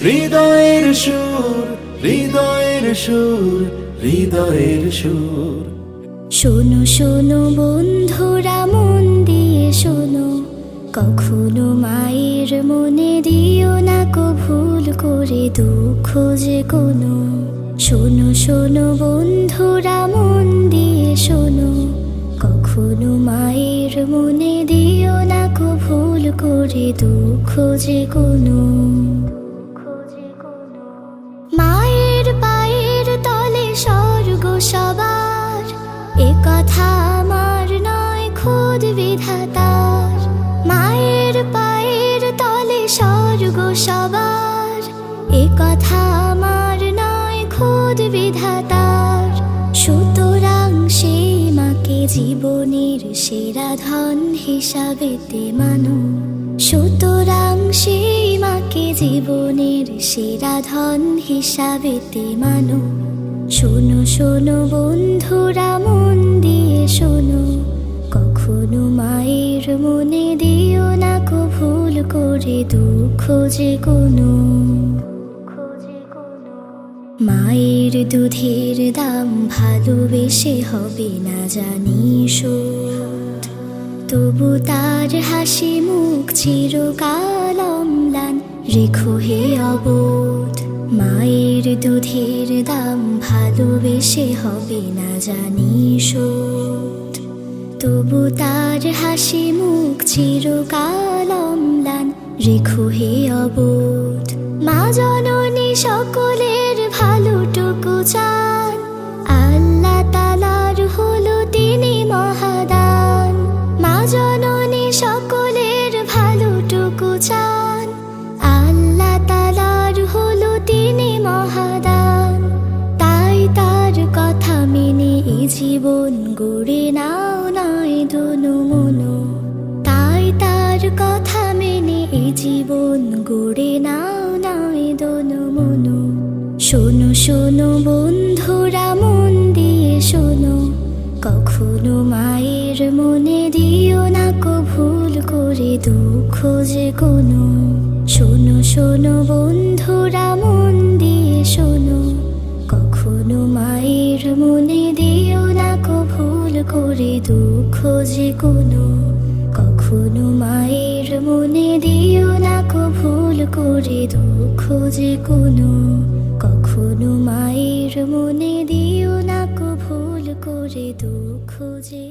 হৃদয়ের সুর হৃদয়ের সুর হৃদয়ের সুর। শোনো শোনো বন্ধুরা, মন দিয়ে শোনো। কখনো মায়ের মনে দিও না, কো ভুল করে দুঃখ যে কোনো। শোনো শোনো বন্ধুরা, মন দিয়ে শোনো। কখনো মায়ের মনে দিও না, কো ভুল করে দুঃখ যে কোনো। স্বর্গ সবার, এ কথা আমার নয় খুদ বিধাতার। সুতরাং সেই মাকে জীবনের সেরা ধন হিসাবেতে মানো। সুতরাং সেই মাকে জীবনের সেরা ধন হিসাবেতে মানো। শোনো শোনো বন্ধুরা, মন দিয়ে শোনো। কখনো মায়ের মনে করে দুঃখ যে কোনো। মায়ের দুধের দাম ভালোবেসে হবে না জানি তবু তার হাসি মুখ চিরকাল অম্লান, রেখো হে অবোধ। মায়ের দুধের দাম ভালোবেসে হবে না জানি তবু তার হাসি মুখ চিরকাল অম্লান রেখো হে অবোধ। মা সকলের ভালোটুকু চান। আল্লাহ তালার হলো তিনি মহাদান। মা সকলের ভালোটুকু চান। আল্লাহ তালার হলো তিনি মহাদান। তাই তার কথা মেনে এ জীবন নাও নয় মনো। তাই তার কথা এ জীবন গড়ে নাও নয় দনু মনো। শোনো শোনো বন্ধুরা, মন দিয়ে শোনো। কখনো মায়ের মনে দিও না কো ভুল করে দুঃখ যে কোনো। শোনো শোনো বন্ধুরা, মন দিয়ে শোনো। কখনো মায়ের মনে দিও না কো ভুল করে দুঃখ যে কোনো। কখনো মায়ের মনে দিও না কো ভুল করে দুঃখ যে কোনো। কখনো মায়ের মনে দিও না কো ভুল করে দুঃখ যে